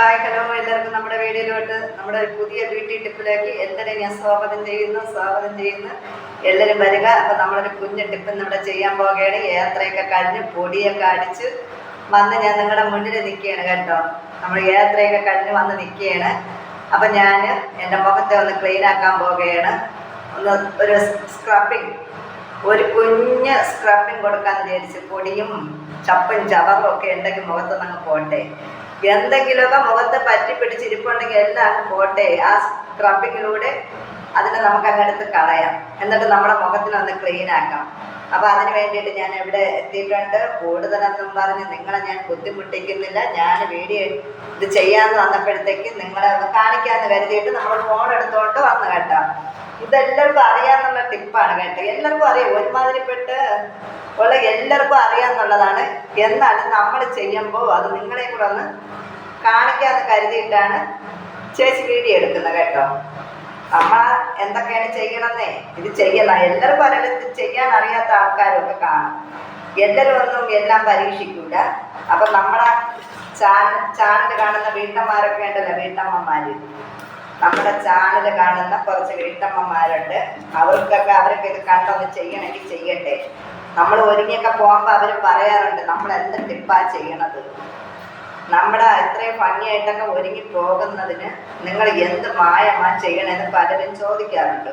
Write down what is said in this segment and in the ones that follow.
Hi hello എല്ലാവർക്കും നമ്മുടെ വീഡിയോയിലോട്ട് നമ്മുടെ പുതിയ ബ്യൂട്ടി ടിപ്പിലേക്ക് എല്ലാവരെയും ഞാൻ സ്വാഗതം ചെയ്യുന്നു സ്വാഗതം ചെയ്യുന്നു. എല്ലാവരും വരിക. അപ്പം നമ്മളൊരു കുഞ്ഞു ടിപ്പ് നമ്മുടെ ചെയ്യാൻ പോകുകയാണ് യാത്രയൊക്കെ കഴിഞ്ഞ് പൊടിയൊക്കെ അടിച്ച് വന്ന് ഞാൻ നിങ്ങളുടെ മുന്നിൽ നിൽക്കുകയാണ് കേട്ടോ. നമ്മൾ യാത്രയൊക്കെ കഴിഞ്ഞ് വന്ന് നിൽക്കുകയാണ്. അപ്പം ഞാൻ എന്റെ മുഖത്തെ ഒന്ന് ക്ലീൻ ആക്കാൻ പോവുകയാണ്. ഒന്ന് ഒരു സ്ക്രബിങ് ഒരു കുഞ്ഞ് സ്ക്രബിങ് കൊടുക്കാൻ വിചാരിച്ച് പൊടിയും ചപ്പും ചവറും ഒക്കെ ഉണ്ടെങ്കിൽ മുഖത്തുനിന്ന് അങ്ങ് പോട്ടെ. എന്തെങ്കിലുമൊക്കെ മുഖത്ത് പറ്റി പിടിച്ചിരിപ്പുണ്ടെങ്കിൽ എല്ലാം പോട്ടെ. ആ സ്ക്രബിങ്ങിലൂടെ അതിനെ നമുക്ക് അങ്ങെടുത്ത് കളയാം. എന്നിട്ട് നമ്മുടെ മുഖത്തിനൊന്ന് ക്ലീൻ ആക്കാം. അപ്പൊ അതിന് വേണ്ടിയിട്ട് ഞാൻ ഇവിടെ എത്തിയിട്ടുണ്ട്. കൂടുതലൊന്നും പറഞ്ഞ് നിങ്ങളെ ഞാൻ ബുദ്ധിമുട്ടിക്കുന്നില്ല. ഞാൻ വീഡിയോ ഇത് ചെയ്യാന്ന് വന്നപ്പോഴത്തേക്ക് നിങ്ങളെ ഒന്ന് കാണിക്കാന്ന് കരുതിയിട്ട് നമ്മൾ ഫോൺ എടുത്തോണ്ട് വന്നു കേട്ടോ. ഇതെല്ലാവർക്കും അറിയാന്നുള്ള ടിപ്പാണ് കേട്ടോ. എല്ലാവർക്കും അറിയാം ഒരുമാതിരിപ്പെട്ട് ഉള്ള എല്ലാവർക്കും അറിയാന്നുള്ളതാണ്. എന്നാലും നമ്മൾ ചെയ്യുമ്പോൾ അത് നിങ്ങളെ കൂടെ ഒന്ന് കാണിക്കാമെന്ന് കരുതിയിട്ടാണ് ചേച്ചി വീഡിയോ എടുക്കുന്നത് കേട്ടോ. അമ്മ എന്തൊക്കെയാണ് ചെയ്യണമെന്നേ? ഇത് ചെയ്യണം എല്ലാവർക്കും ഇത് ചെയ്യാൻ അറിയാത്ത ആൾക്കാരൊക്കെ കാണും. എല്ലാവരും ഒന്നും എല്ലാം പരീക്ഷിക്കൂല. അപ്പം നമ്മളെ ചാനൽ ചാനൽ കാണുന്ന വീട്ടമ്മമാരൊക്കെ ഉണ്ടല്ലോ വീട്ടമ്മമാര്. നമ്മുടെ ചാനൽ കാണുന്ന കുറച്ച് വീട്ടമ്മമാരുണ്ട്. അവർക്കൊക്കെ അവരൊക്കെ ഇത് കണ്ടൊന്ന് ചെയ്യണമെങ്കിൽ ചെയ്യട്ടെ. നമ്മൾ ഒരുങ്ങിയൊക്കെ പോകുമ്പോൾ അവർ പറയാറുണ്ട് നമ്മൾ എന്ത് ടിപ്പാ ചെയ്യണത്? നമ്മുടെ ഇത്രയും ഭംഗിയായിട്ടൊക്കെ ഒരുങ്ങി പോകുന്നതിന് നിങ്ങൾ എന്ത് മായമാ ചെയ്യണമെന്ന് പലരും ചോദിക്കാറുണ്ട്.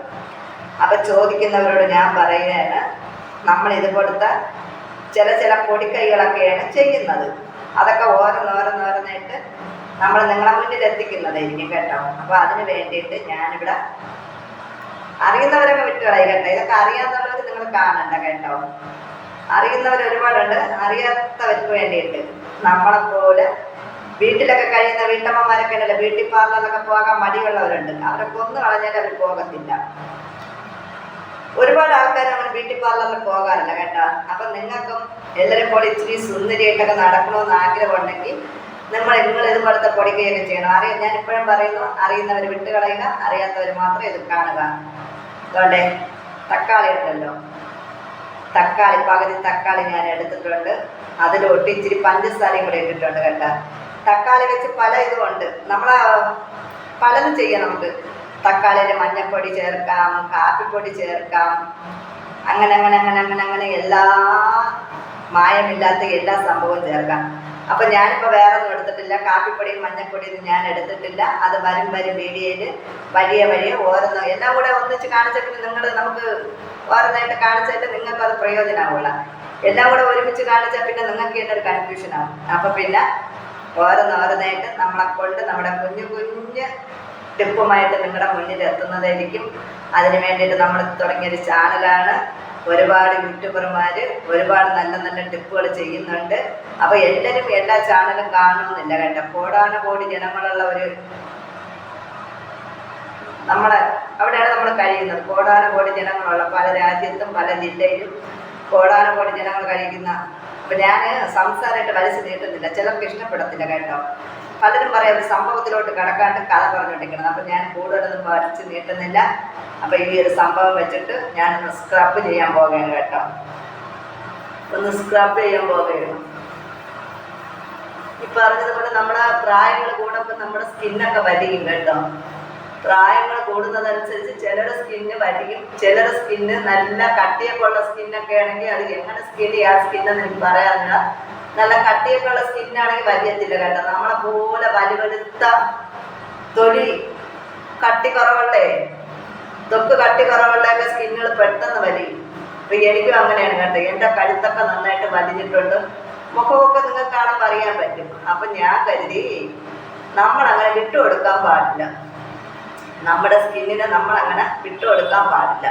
അപ്പം ചോദിക്കുന്നവരോട് ഞാൻ പറയുകയാണ് നമ്മൾ ഇത് കൊടുത്ത ചില ചില പൊടിക്കൈകളൊക്കെയാണ് ചെയ്യുന്നത്. അതൊക്കെ ഓരോന്നോരോന്നോരോന്നായിട്ട് നമ്മൾ നിങ്ങളെ മുന്നിൽ എത്തിക്കുന്നതായിരിക്കും കേട്ടോ. അപ്പോൾ അതിന് വേണ്ടിയിട്ട് ഞാനിവിടെ അറിയുന്നവരൊക്കെ വിട്ടുകളയി കേട്ടോ. ഇതൊക്കെ അറിയാന്നുള്ളവർ നിങ്ങൾ കാണണ്ട കേട്ടോ. അറിയുന്നവർ ഒരുപാടുണ്ട്. അറിയാത്തവർക്ക് വേണ്ടിയിട്ട് നമ്മളെപ്പോലെ വീട്ടിലൊക്കെ കഴിയുന്ന വീട്ടമ്മമാരൊക്കെ ഉണ്ടല്ലോ ബ്യൂട്ടി പാർലറിലൊക്കെ പോകാൻ മടിയുള്ളവരുണ്ട്. അവരെ കൊന്നു കളഞ്ഞാൽ അവർ പോകത്തില്ല. ഒരുപാട് ആൾക്കാർ നമ്മൾ ബ്യൂട്ടി പാർലറിൽ പോകാറില്ല കേട്ടോ. അപ്പൊ നിങ്ങൾക്കും എല്ലാവരും പോലെ ഇച്ചിരി സുന്ദരിയായിട്ടൊക്കെ നടക്കണമെന്ന് ആഗ്രഹമുണ്ടെങ്കിൽ നമ്മൾ നിങ്ങൾ ഇതുപോലത്തെ പൊടിക്കുകയൊക്കെ ചെയ്യണം. അറിയാം ഞാൻ ഇപ്പോഴും പറയുന്നു അറിയുന്നവർ വിട്ടുകളയുക അറിയാത്തവർ മാത്രം ഇത് കാണുക. അതുകൊണ്ട് തക്കാളി ഉണ്ടല്ലോ. തക്കാളി പകുതി തക്കാളി ഞാൻ എടുത്തിട്ടുണ്ട്. അതിലോട്ട് ഇച്ചിരി പഞ്ചസാരയും കൂടെ ഇട്ടിട്ടുണ്ട് കേട്ടോ. തക്കാളി വെച്ച് പല ഇതുമുണ്ട്. നമ്മൾ പലതും ചെയ്യാം നമുക്ക്. തക്കാളിയിൽ മഞ്ഞപ്പൊടി ചേർക്കാം കാപ്പിപ്പൊടി ചേർക്കാം. അങ്ങനെ അങ്ങനെ അങ്ങനെ അങ്ങനെ അങ്ങനെ എല്ലാ മായമില്ലാത്ത എല്ലാ സംഭവവും ചേർക്കാം. അപ്പൊ ഞാനിപ്പോ വേറെ ഒന്നും എടുത്തിട്ടില്ല. കാപ്പിപ്പൊടിയും മഞ്ഞൾപ്പൊടിയും ഞാൻ എടുത്തിട്ടില്ല. അത് വരും വരും വീഡിയോയിൽ വഴിയെ വഴിയെ ഓരോന്ന് എല്ലാം കൂടെ ഒന്നിച്ച് കാണിച്ചിട്ട് നിങ്ങൾ നമുക്ക് ഓരോന്നായിട്ട് കാണിച്ചിട്ട് നിങ്ങൾക്ക് അത് പ്രയോജനമാവുള്ള. എല്ലാം കൂടെ ഒരുമിച്ച് കാണിച്ചാൽ പിന്നെ നിങ്ങൾക്ക് തന്നെ ഒരു കൺഫ്യൂഷൻ ആവും. അപ്പൊ പിന്നെ ഓരോന്ന് ഓരോന്നായിട്ട് നമ്മളെ കൊണ്ട് നമ്മുടെ കുഞ്ഞു കുഞ്ഞ് ടിപ്പുമായിട്ട് നിങ്ങളുടെ മുന്നിൽ എത്തുന്നതായിരിക്കും അതിന് വേണ്ടിയിട്ട് നമ്മൾ തുടങ്ങിയൊരു ചാനലാണ്. ഒരുപാട് യൂട്യൂബർമാർ ഒരുപാട് നല്ല നല്ല ടിപ്പുകൾ ചെയ്യുന്നുണ്ട്. അപ്പോൾ എല്ലാവരും എല്ലാ ചാനലും കാണണമെന്നില്ല കേട്ടോ. കോടാന കോടി ജനങ്ങളുള്ള ഒരു നമ്മളെ അവിടെയാണ് നമ്മൾ കഴിയുന്നത്. കോടാന കോടി ജനങ്ങളുള്ള പല രാജ്യത്തും പല ജില്ലയിലും കോടാന കോടി ജനങ്ങൾ കഴിക്കുന്ന അപ്പം ഞാൻ സംസാരമായിട്ട് വലിച്ചു നീട്ടുന്നില്ല. ചിലർക്ക് ഇഷ്ടപ്പെടത്തില്ല കേട്ടോ. പലരും പറയാം സംഭവത്തിലോട്ട് കടക്കാണ്ട് കഥ പറഞ്ഞുകൊണ്ടിരിക്കണം. അപ്പം ഞാൻ കൂടുതലൊന്നും വരച്ച് നീട്ടുന്നില്ല. അപ്പം ഈ ഒരു സംഭവം വെച്ചിട്ട് ഞാനൊന്ന് സ്ക്രബ് ചെയ്യാൻ പോകുകയാണ് കേട്ടോ. ഒന്ന് സ്ക്രബ് ചെയ്യാൻ പോവുകയാണ്. ഈ പറഞ്ഞതുപോലെ നമ്മുടെ പ്രായങ്ങൾ കൂടുമ്പോൾ നമ്മുടെ സ്കിന്നൊക്കെ വലിയും കേട്ടോ. പ്രായങ്ങൾ കൂടുന്നതനുസരിച്ച് ചിലരുടെ സ്കിന്ന് വലിയും ചിലരുടെ സ്കിന്ന് നല്ല കട്ടിയൊക്കെ ഉള്ള സ്കിന്നൊക്കെ ആണെങ്കിൽ അത് എങ്ങനെ സ്കിൻ ആ സ്കിന്നെന്ന് എനിക്ക് പറയാറില്ല. നല്ല കട്ടിയൊക്കെ ഉള്ള സ്കിന്നാണെങ്കിൽ വലിയത്തില്ല കേട്ടോ. നമ്മളെ പോലെ വലുവലുത്ത തൊലി കട്ടി കുറവുള്ളേ തൊക്ക് കട്ടി കുറവുള്ളൊക്കെ സ്കിന്നുകൾ പെട്ടെന്ന് വലിയും അപ്പൊ എനിക്കും അങ്ങനെയാണ് കേട്ടോ. എന്റെ കഴുത്തൊക്കെ നന്നായിട്ട് വലിഞ്ഞിട്ടുണ്ട്. മുഖമൊക്കെ നിങ്ങൾക്ക് കാണുമ്പോൾ അറിയാൻ പറ്റും. അപ്പൊ ഞാൻ കരുതി നമ്മൾ അങ്ങനെ വിട്ടുകൊടുക്കാൻ പാടില്ല. നമ്മുടെ സ്കിന്നിനെ നമ്മൾ അങ്ങനെ വിട്ടുകൊടുക്കാൻ പാടില്ല.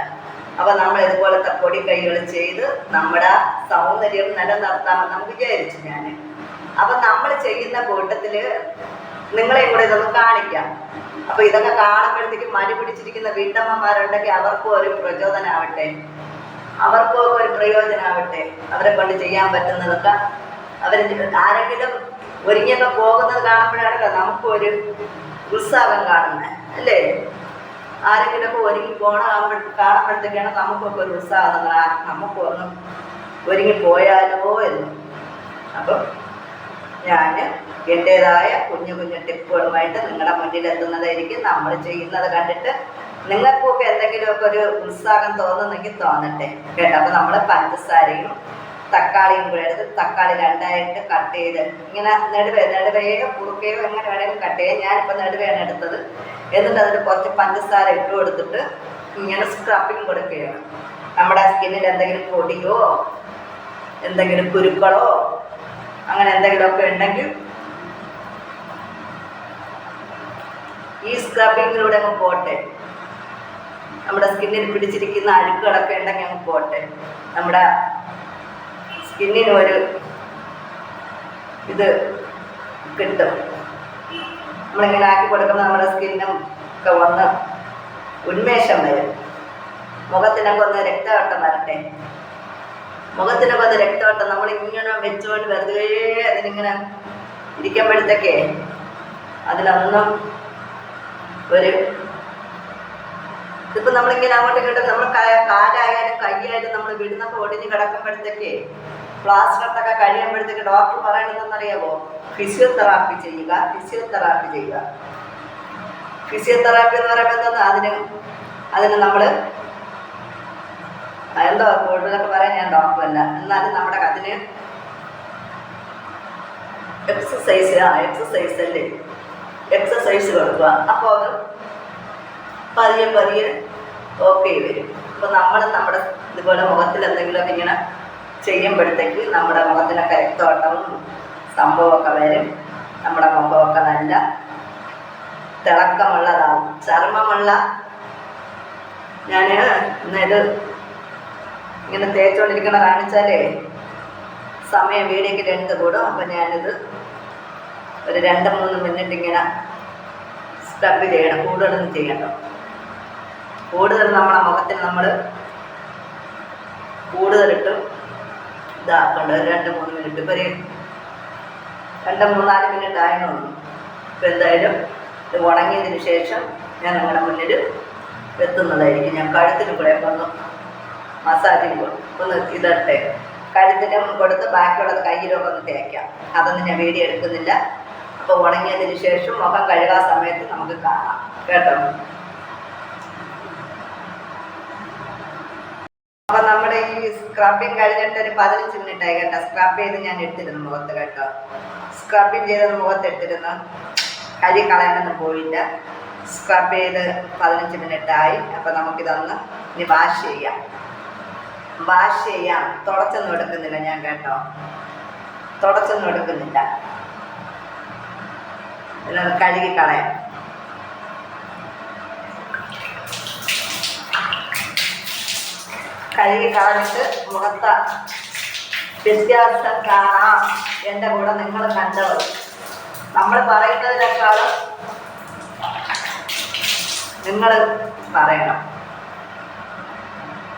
അപ്പൊ നമ്മൾ ഇതുപോലത്തെ പൊടി കൈകൾ ചെയ്ത് നമ്മുടെ സൗന്ദര്യം നിലനിർത്താമെന്ന് നമുക്ക് വിചാരിച്ചു ഞാൻ അപ്പൊ നമ്മൾ ചെയ്യുന്ന കൂട്ടത്തിൽ നിങ്ങളെയും കൂടെ ഇതൊന്ന് കാണിക്കാം. അപ്പൊ ഇതൊക്കെ കാണുമ്പോഴത്തേക്കും മടി പിടിച്ചിരിക്കുന്ന വീട്ടമ്മമാരുണ്ടെങ്കിൽ അവർക്കും ഒരു പ്രചോദനമാവട്ടെ അവർക്കും ഒക്കെ ഒരു പ്രയോജനമാവട്ടെ അവരെ കൊണ്ട് ചെയ്യാൻ പറ്റുന്നതൊക്കെ അവർ ആരെങ്കിലും ഒരുങ്ങിയൊക്കെ പോകുന്നത് കാണുമ്പോഴാണല്ലോ നമുക്കൊരു ഉത്സാഹം കാണുന്നത് അല്ലേ? ആരെങ്കിലുമൊക്കെ ഒരുങ്ങി പോണ കാണുമ്പോഴത്തേക്കാണ് നമുക്കൊക്കെ ഒരു ഉത്സാഹം നമുക്ക് ഒന്ന് ഒരുങ്ങി പോയാലോ എന്ന്. അപ്പം ഞാൻ എന്റെതായ കുഞ്ഞു കുഞ്ഞു ടിപ്പുകളുമായിട്ട് നിങ്ങളുടെ മുന്നിൽ എത്തുന്നതായിരിക്കും നമ്മൾ ചെയ്യുന്നത് കണ്ടിട്ട് നിങ്ങൾക്കൊക്കെ എന്തെങ്കിലുമൊക്കെ ഒരു ഉത്സാഹം തോന്നുന്നെങ്കിൽ തോന്നട്ടെ കേട്ടോ? അപ്പോൾ നമ്മൾ പഞ്ചസാരയും തക്കാളിയും കൂടെ എടുത്ത് തക്കാളി രണ്ടായിട്ട് കട്ട് ചെയ്ത് ഇങ്ങനെ നെടുവേ നെടുവയോ കുറുക്കയോ എങ്ങനെ വേണമെങ്കിലും കട്ട് ചെയ്യാം. ഞാനിപ്പോൾ നെടുവയാണ് എടുത്തത്. എന്നിട്ട് അതിൽ കുറച്ച് പഞ്ചസാര ഇട്ട് കൊടുത്തിട്ട് ഇങ്ങനെ സ്ക്രബിങ് കൊടുക്കുകയാണ്. നമ്മുടെ സ്കിന്നിൽ എന്തെങ്കിലും പൊടിയോ എന്തെങ്കിലും കുരുക്കളോ അങ്ങനെ എന്തെങ്കിലുമൊക്കെ ഉണ്ടെങ്കിൽ ഈ സ്ക്രബിങ്ങിലൂടെ അങ്ങ് പോട്ടെ. നമ്മുടെ സ്കിന്നിൽ പിടിച്ചിരിക്കുന്ന അഴുക്കുകളൊക്കെ ഉണ്ടെങ്കിൽ അങ്ങ് പോട്ടെ. നമ്മുടെ സ്കിന്നിന് ഒരു ഇത് കിട്ടും. നമ്മളിങ്ങനെ ആക്കി കൊടുക്കുമ്പോൾ നമ്മുടെ സ്കിന്നും ഒക്കെ വന്ന് ഉന്മേഷം വരും. മുഖത്തിനൊക്കെ ഒന്ന് രക്തവട്ടം വരട്ടെ. മുഖത്തിനൊക്കെ ഒന്ന് രക്തവട്ടം നമ്മളിങ്ങനെ വെച്ചുകൊണ്ട് വെറുതെ അതിനിങ്ങനെ ഇരിക്കുമ്പോഴത്തേക്കേ അതിലൊന്നും ഒരു ഇതിപ്പോ നമ്മളിങ്ങനെ അങ്ങോട്ടും ഇങ്ങോട്ടും നമ്മൾ കാലായാലും കൈയായാലും നമ്മൾ വിടുന്നപ്പോൾ ഒടിഞ്ഞ് കിടക്കുമ്പോഴത്തേക്ക് പ്ലാസ്റ്ററൊക്കെ കഴിയുമ്പോഴത്തേക്ക് ഡോക്ടർ പറയണതെന്നറിയാമോ ഫിസിയോതെറാപ്പി ചെയ്യുക ഫിസിയോതെറാപ്പി ചെയ്യുക. ഫിസിയോതെറാപ്പി എന്ന് പറയുമ്പോൾ എന്താ അതിന് അതിന് നമ്മൾ എന്തോ കൂടുതലൊക്കെ പറയാൻ ഞാൻ ഡോക്ടറല്ല. എന്നാലും നമ്മുടെ അതിന് എക്സസൈസ് ആ എക്സസൈസ് അല്ലേ? എക്സസൈസ് കൊടുക്കുക. അപ്പോൾ അത് പതിയെ പതിയെ ഓക്കെ വരും. അപ്പോൾ നമ്മൾ നമ്മുടെ ഇതുപോലെ മുഖത്തിൽ എന്തെങ്കിലുമൊക്കെ ഇങ്ങനെ ചെയ്യുമ്പോഴത്തേക്ക് നമ്മുടെ മുഖത്തിനൊക്കെ രക്തോട്ടവും സംഭവമൊക്കെ വരും. നമ്മുടെ മുഖമൊക്കെ നല്ല തിളക്കമുള്ളതാവും. ചർമ്മമുള്ള ഞാൻ ഇത് ഇങ്ങനെ തേച്ചുകൊണ്ടിരിക്കണ കാണിച്ചാലേ സമയം വീഡിയോക്ക് രണ്ട് കൂടും. അപ്പം ഞാനിത് ഒരു രണ്ട് മൂന്ന് മിനിറ്റ് ഇങ്ങനെ സ്ക്രബ് ചെയ്യണം. കൂടുതലൊന്നും ചെയ്യണം കൂടുതൽ നമ്മളെ മുഖത്തിന് നമ്മൾ കൂടുതലിട്ട് ഇതാക്കണ്ട. ഒരു രണ്ട് മൂന്ന് മിനിറ്റ് ഇപ്പോൾ ഒരു രണ്ട് മൂന്നാൽ മിനിറ്റ് ആയിരുന്നു ഇപ്പം എന്തായാലും ഇത് ഉണങ്ങിയതിന് ശേഷം ഞാൻ നിങ്ങളുടെ മുന്നിൽ എത്തുന്നതായിരിക്കും. ഞാൻ കഴുത്തിന് കൂടെ ഒന്ന് മസാജിങ് ഒന്ന് ഇതട്ടെ. കഴുത്തിന് കൊടുത്ത് ബാക്കിയുള്ളത് കയ്യിലൊക്കെ ഒന്ന് തേക്കാം. അതൊന്നും ഞാൻ വീഡിയോ എടുക്കുന്നില്ല. അപ്പോൾ ഉണങ്ങിയതിന് ശേഷം മുഖം കഴുകാൻ സമയത്ത് നമുക്ക് കാണാം. കേട്ടോ? അപ്പൊ നമ്മുടെ ഈ സ്ക്രബിങ് കഴിഞ്ഞിട്ട് ഒരു പതിനഞ്ച് മിനിറ്റ് ആയി കേട്ടോ. സ്ക്രബ് ചെയ്ത് ഞാൻ എടുത്തിരുന്നു മുഖത്ത് കേട്ടോ. സ്ക്രബിങ് ചെയ്തത് മുഖത്ത് എടുത്തിരുന്നു. കരി കളയാനൊന്നും പോയില്ല. സ്ക്രബ് ചെയ്ത് പതിനഞ്ച് മിനിറ്റ് ആയി. അപ്പൊ നമുക്കിതൊന്ന് ഇനി വാഷ് ചെയ്യാം. വാഷ് ചെയ്യാം. തുടച്ചൊന്നും എടുക്കുന്നില്ല ഞാൻ കേട്ടോ. തുടച്ചൊന്നും എടുക്കുന്നില്ല. കഴുകി കളയാം. കഴുകി കളഞ്ഞിട്ട് മുഖത്ത വ്യത്യാസം കാണാം എന്റെ കൂടെ നിങ്ങൾ കണ്ടത് നമ്മൾ പറയുന്നതിനേക്കാളും നിങ്ങൾ പറയണം.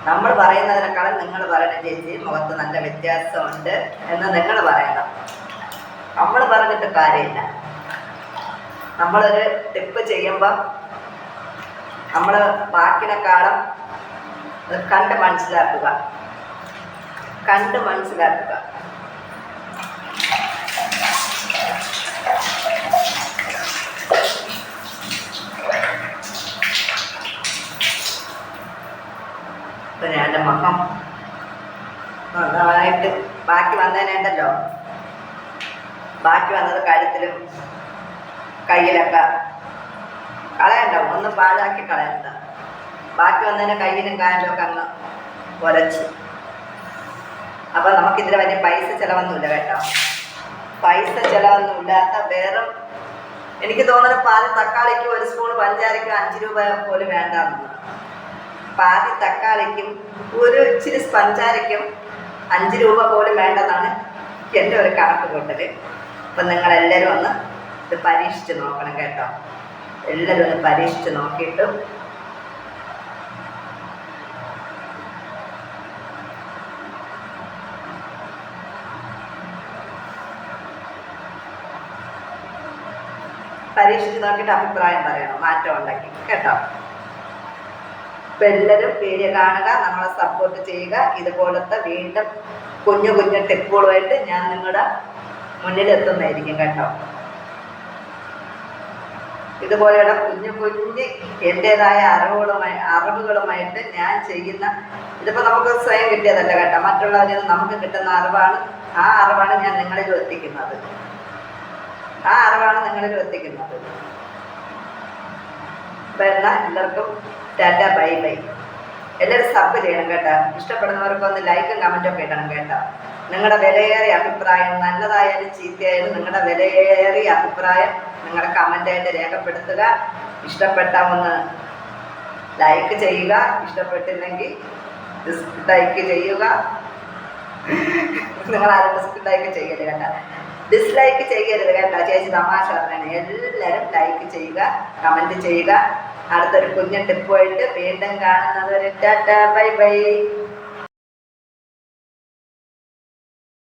നമ്മൾ പറയുന്നതിനേക്കാളും നിങ്ങൾ പറയണം ചേച്ചി മുഖത്ത് നല്ല വ്യത്യാസമുണ്ട് എന്ന് നിങ്ങൾ പറയണം. നമ്മൾ പറഞ്ഞിട്ട് കാര്യമില്ല. നമ്മളൊരു ടിപ്പ് ചെയ്യുമ്പം നമ്മൾ ബാക്കിനെക്കാളും കണ്ട് മനസ്സിലാക്കുക. കണ്ട് മനസ്സിലാക്കുക. എന്റെ മുഖം നന്നായിട്ട് ബാക്കി വന്നതിനുണ്ടല്ലോ ബാക്കി വന്നത് കഴുത്തിലും കയ്യിലൊക്കെ കളയണ്ട ഒന്നും പാലാക്കി കളയണ്ട. ബാക്കി വന്നതിന് കയ്യിലും കാലിലും ഒക്കെ അങ്ങ് ഉരച്ച് അപ്പം നമുക്കിതിൽ വലിയ പൈസ ചിലവൊന്നുമില്ല കേട്ടോ. പൈസ ചിലവൊന്നുമില്ലാത്ത വേറെ എനിക്ക് തോന്നുന്നത് പാതി തക്കാളിക്ക് ഒരു സ്പൂൺ പഞ്ചാരിക്കും അഞ്ച് രൂപ പോലും വേണ്ടെന്ന്. പാതി തക്കാളിക്കും ഒരു ഇച്ചിരി പഞ്ചാരിക്കും അഞ്ച് രൂപ പോലും വേണ്ടെന്നാണ് എന്റെ ഒരു കണക്ക് കൂട്ടൽ അപ്പം നിങ്ങളെല്ലാവരും ഒന്ന് ഇത് പരീക്ഷിച്ച് നോക്കണം കേട്ടോ. എല്ലാവരും ഒന്ന് പരീക്ഷിച്ച് നോക്കിയിട്ട് പരീക്ഷിച്ച് നോക്കിയിട്ട് അഭിപ്രായം പറയണം. മാറ്റം ഉണ്ടാക്കി. കേട്ടോ? അപ്പം എല്ലാവരും വീഡിയോ കാണുക നമ്മളെ സപ്പോർട്ട് ചെയ്യുക. ഇതുപോലത്തെ വീണ്ടും കുഞ്ഞു കുഞ്ഞു ടിപ്പുകളുമായിട്ട് ഞാൻ നിങ്ങളുടെ മുന്നിൽ എത്തുന്നതായിരിക്കും കേട്ടോ. ഇതുപോലെയുള്ള കുഞ്ഞു കുഞ്ഞ് എന്റെതായ അറിവുകളുമായി അറിവുകളുമായിട്ട് ഞാൻ ചെയ്യുന്ന ഇതിപ്പോൾ നമുക്ക് സ്വയം കിട്ടിയതല്ല കേട്ടോ. മറ്റുള്ളവരിൽ നിന്ന് നമുക്ക് കിട്ടുന്ന അറിവാണ്. ആ അറിവാണ് ഞാൻ നിങ്ങളിലും എത്തിക്കുന്നത്. ആ അറിവാണ് നിങ്ങളിലും എത്തിക്കുന്നത് അപ്പം എന്നാൽ എല്ലാവർക്കും ടാറ്റ ബൈ ബൈ. എല്ലാവരും സബ് ചെയ്യണം കേട്ടോ. ഇഷ്ടപ്പെടുന്നവർക്ക് ഒന്ന് ലൈക്കും കമന്റും ഒക്കെ ഇടണം കേട്ടോ. നിങ്ങളുടെ വിലയേറിയ അഭിപ്രായം നല്ലതായാലും ചീത്തയായാലും നിങ്ങളുടെ വിലയേറിയ അഭിപ്രായം നിങ്ങളുടെ കമന്റായിട്ട് രേഖപ്പെടുത്തുക. ഇഷ്ടപ്പെട്ട ഒന്ന് ലൈക്ക് ചെയ്യുക. ഇഷ്ടപ്പെട്ടില്ലെങ്കിൽ ഡിസ്ലൈക്ക് ചെയ്യുക. നിങ്ങൾ ആരും ഡിസ്ലൈക്ക് ചെയ്യരുത് കേട്ടോ. ഡിസ്ലൈക്ക് ചെയ്യരുത് കേട്ടോ. ചേച്ചി തമാശ പറഞ്ഞാണ്. എല്ലാവരും ലൈക്ക് ചെയ്യുക കമന്റ് ചെയ്യുക. അടുത്തൊരു കുഞ്ഞു ടിപ്പുമായിട്ട് വീണ്ടും കാണുന്നത് ഒരു ടാറ്റ ബൈ ബൈ.